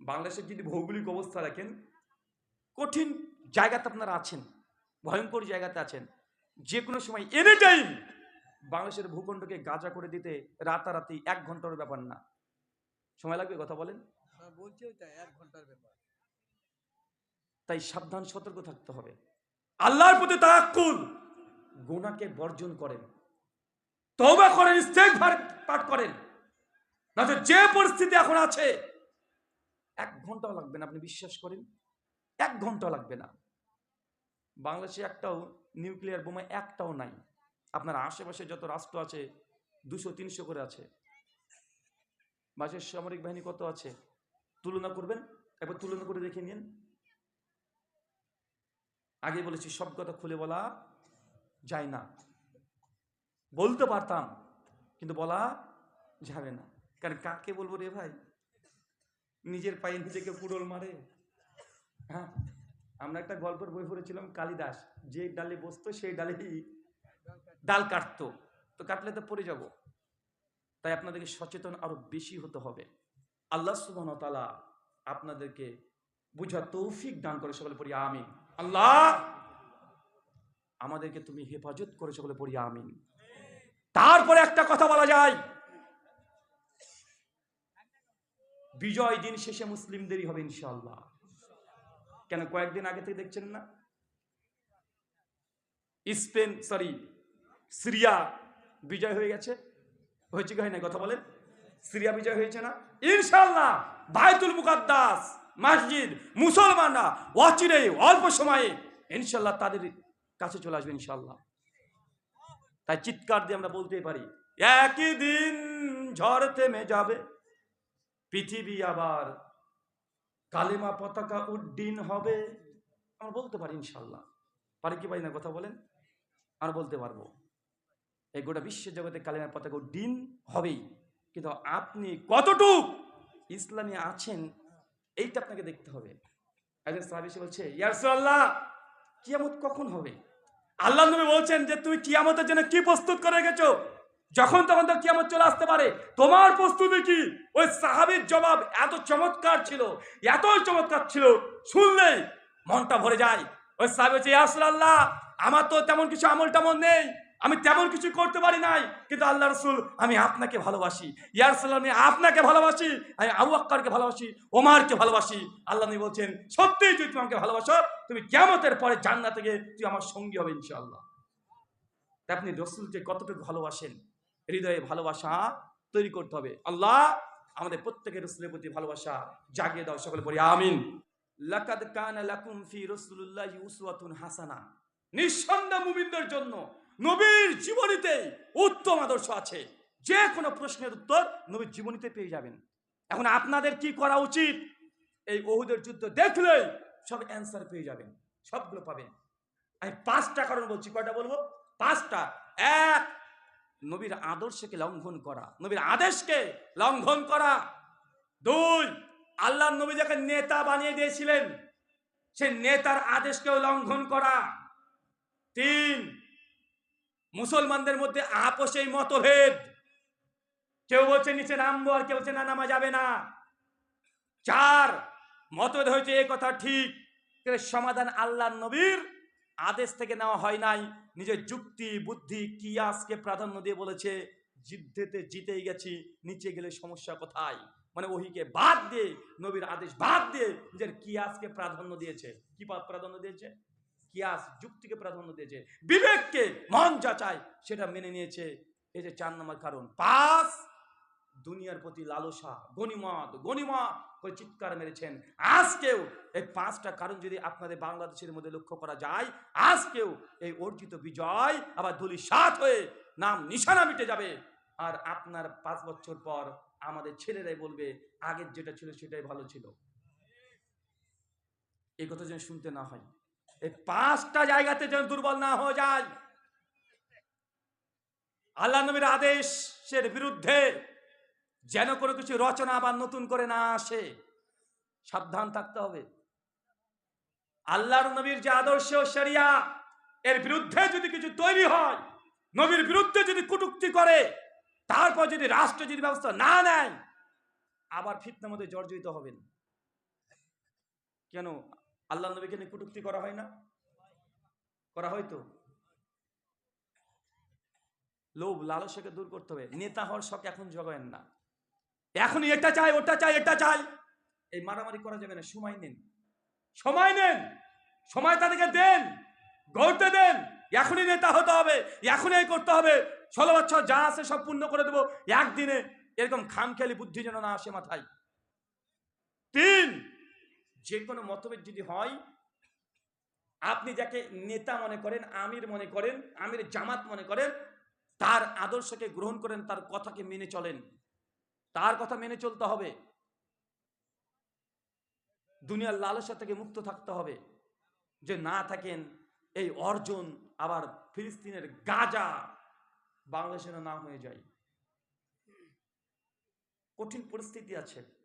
বাংলাদেশের যদি ভৌগোলিক অবস্থা রাখেন কঠিন জায়গাতে আপনারা আছেন ভয়ঙ্কর জায়গাতে আছেন যে কোনো সময় এনি টাইম বাংলাদেশের ভূখণ্ডকে গাজা করে দিতে রাতারাতি এক ঘণ্টার ব্যাপার না। সময় লাগবে কথা বলেন? হ্যাঁ, তাই সাবধান সতর্ক থাকতে হবে। আল্লাহর প্রতি তাকুল গুনাহকে বর্জন করেন। তওবা করেন ইস্তেগফার পাঠ করেন। না যে পরিস্থিতি এখন আছে এক ঘন্টাও লাগবে না, আপনি বিশ্বাস করেন? এক ঘণ্টা লাগবে না। বাংলাদেশে একটাও নিউক্লিয়ার বোমা একটাও নাই। আপনার আশেপাশে যত রাষ্ট্র আছে, দুশো, তিনশো করে আছে। বাংলাদেশের সামরিক বাহিনী কত আছে? তুলনা করবেন? একবার তুলনা করে দেখে নিন। আগে বলেছি, সব কথা খুলে বলা যায় না। বলতে পারতাম, কিন্তু বলা যাবে না। কারণ কাকে বলব রে ভাই? নিজের পায়ে নিজেকে কুড়োল মারে। হ্যাঁ আমরা একটা গল্পের বই পড়েছিলাম, কালিদাস। যে ডালে বসতো, সেই ডালে ডাল কাটতো। তো কাটলে তো পড়ে যাব। তাই আপনাদেরকে সচেতন আরও বেশি হতে হবে। আল্লাহ সুবহান তাআলা আপনাদেরকে বুঝা তৌফিক দান করে সকলে পড়ি, আমিন। আল্লাহ, আমাদেরকে তুমি হেফাজত করে সকলে পড়ি, আমিন। তারপরে একটা কথা বলা যায়। বিজয় দিন শেষে মুসলিমদেরই হবে ইনশাল্লাহ কেন কয়েকদিন আগে থেকে দেখছেন না? স্পেন সরি সিরিয়া বিজয় হয়ে গেছে। হয়েছে কি হয় না কথা বলেন। সিরিয়া বিজয় হয়েছে না? ইনশাআল্লাহ, বাইতুল মুকাদ্দাস মসজিদ মুসলমানরা অচিরে, অল্প সময়ে ইনশাল্লাহ তাদের কাছে চলে আসবে ইনশাল্লাহ তাই চিৎকার দিয়ে আমরা বলতে পারি, একই দিন ঝড় থেমে যাবে। পৃথিবী আবার কালেমা পতাকা উড্ডীন হবে। আমরা বলতে পারি ইনশাল্লাহ পারি কি পারি না কথা বলেন? আর বলতে পারব। এই গোটা বিশ্ব জগতে কালেমা পতাকা উড্ডীন হবেই। কিন্তু আপনি কতটুক ইসলামে আছেন, এইটা আপনাকে দেখতে হবে। একজন সাহাবী এসে বলছে ইয়ারসুল্লাহ কিয়ামত কখন হবে? আল্লাহ নবী বলছেন যে, তুমি কিয়ামতের জন্য কি প্রস্তুত করে গেছো যখন তখন তো কিয়ামত চলে আসতে পারে। তোমার প্রস্তুতি কি? ওই সাহাবীর জবাব এত চমৎকার ছিল, এত চমৎকার ছিল শুনলেই মনটা ভরে যায়। ওই সাহাবী বলছে ইয়ারসুল্লাহ আমার তো তেমন কিছু আমল টামল নেই, আমি তেমন কিছু করতে পারি নাই, কিন্তু আল্লাহ রসুল, আমি আপনাকে ভালোবাসি। ইয়ারসুল আমি আপনাকে ভালোবাসি, আমি আবু আক্কারকে ভালোবাসি, ওমারকে ভালোবাসি। আল্লাহ বলছেন, সত্যি যদি তুমি আমাকে ভালোবাসো, তুমি কেমতের পরে জান্নাত থেকে তুই আমার সঙ্গী হবে ইনশাআল্লাহ। আপনি রসুলকে কতটুকু ভালোবাসেন? হৃদয়ে ভালোবাসা তৈরি করতে হবে। আল্লাহ আমাদের প্রত্যেকের রসুলের প্রতি ভালোবাসা জাগিয়ে দাও, সকলে বলি আমিন। লাকাদ কানা লাকুম ফি উসওয়াতুন হাসানা। নিঃসন্দেহ মুমিনদের জন্য নবীর জীবনীতে উত্তম আদর্শ আছে। যে কোনো প্রশ্নের উত্তর নবীর জীবনীতে পেয়ে যাবেন। এখন আপনাদের কি করা উচিত? এই ওহুদের যুদ্ধ দেখলেই সব অ্যান্সার পেয়ে যাবেন, সবগুলো পাবেন। আমি পাঁচটা কারণ বলছি, কয়টা বলব? পাঁচটা। এক নবীর আদর্শকে লঙ্ঘন করা, নবীর আদেশকে লঙ্ঘন করা। দুই আল্লাহ নবী যাকে নেতা বানিয়ে দিয়েছিলেন, সে নেতার আদেশকেও লঙ্ঘন করা। তিন, মুসলমানদের মধ্যে আপোষেই মতভেদ। কেউ বলছে নিচে নামবো আর কেউ বলছে না, নামা যাবে না। চার, মতভেদ হয়েছে, এ কথা ঠিক। সমাধান আল্লাহ নবীর আদেশ থেকে নেওয়া হয় নাই। নিজের যুক্তি, বুদ্ধি, কিয়াসকে প্রাধান্য দিয়ে বলেছে, যুদ্ধেতে জিতেই গেছি, নিচে গেলে সমস্যা কোথায়? মানে ওহিকে বাদ দিয়ে, নবীর আদেশ বাদ দিয়ে নিজের কিয়াসকে প্রাধান্য দিয়েছে। কি প্রাধান্য দিয়েছে? কিয়াস যুক্তিকে প্রাধান্য দিয়েছে। বিবেককে মন যা চায়, সেটা মেনে নিয়েছে। এই যে চার নম্বর কারণ। পাঁচ দুনিয়ার প্রতি লালসা, গণিমত গণিমত করে চিৎকার মেরেছেন। আজকেও এই পাঁচটা কারণ যদি আপনাদের বাংলাদেশের মধ্যে লক্ষ্য করা যায়, আজকেও এই অর্জিত বিজয় আবার ধুলি সাত হয়ে নাম নিশানা মিটে যাবে। আর আপনার পাঁচ বছর পর আমাদের ছেলেরাই বলবে, আগের যেটা ছিল সেটাই ভালো ছিল। এই কথা যেন শুনতে না হয়। এই পাঁচটা জায়গাতে যেন দুর্বল না হয়ে যায়। আল্লাহ নবীর আদেশের বিরুদ্ধে যেন কোনো কিছু রচনা আবার নতুন করে না আসে, সাবধান থাকতে হবে। আল্লাহর নবীর যে আদর্শ শরিয়া, এর বিরুদ্ধে যদি কিছু তৈরি হয়, নবীর বিরুদ্ধে যদি কটুক্তি করে, তারপর যদি রাষ্ট্র যদি ব্যবস্থা না নেয়, আবার ফিতনার মধ্যে জর্জরিত হবেন। কেন? আল্লাহ নবীকে নিয়ে কটুক্তি করা হয় না? করা হয়তো লোভ, লালসাকে দূর করতে হবে। নেতা হওয়ার শখ এখন জগায়েন না। এখন এটা চাই ওটা চাই এটা চাই। এই মারামারি করা যাবে না, সময় নেন। সময় নেন। সময় তাদেরকে দেন। গড়তে দেন। এখনই নেতা হতে হবে, এখনই করতে হবে। ষোলো বছর যা আছে সব পূর্ণ করে দেবো। একদিনে এরকম খামখেয়ালি বুদ্ধি যেন না আসে মাথায়। তিন, যে কোনো মতভেদ যদি হয়, আপনি যাকে নেতা মনে করেন, আমির মনে করেন, আমির জামাত মনে করেন, তার আদর্শকে গ্রহণ করেন, তার কথাকে মেনে চলেন। তার কথা মেনে চলতে হবে। দুনিয়ার লালসা থেকে মুক্ত থাকতে হবে। যে না থাকেন, এই অর্জন আবার ফিলিস্তিনের গাজা বাংলাদেশের না হয়ে যায়। কঠিন পরিস্থিতি আছে।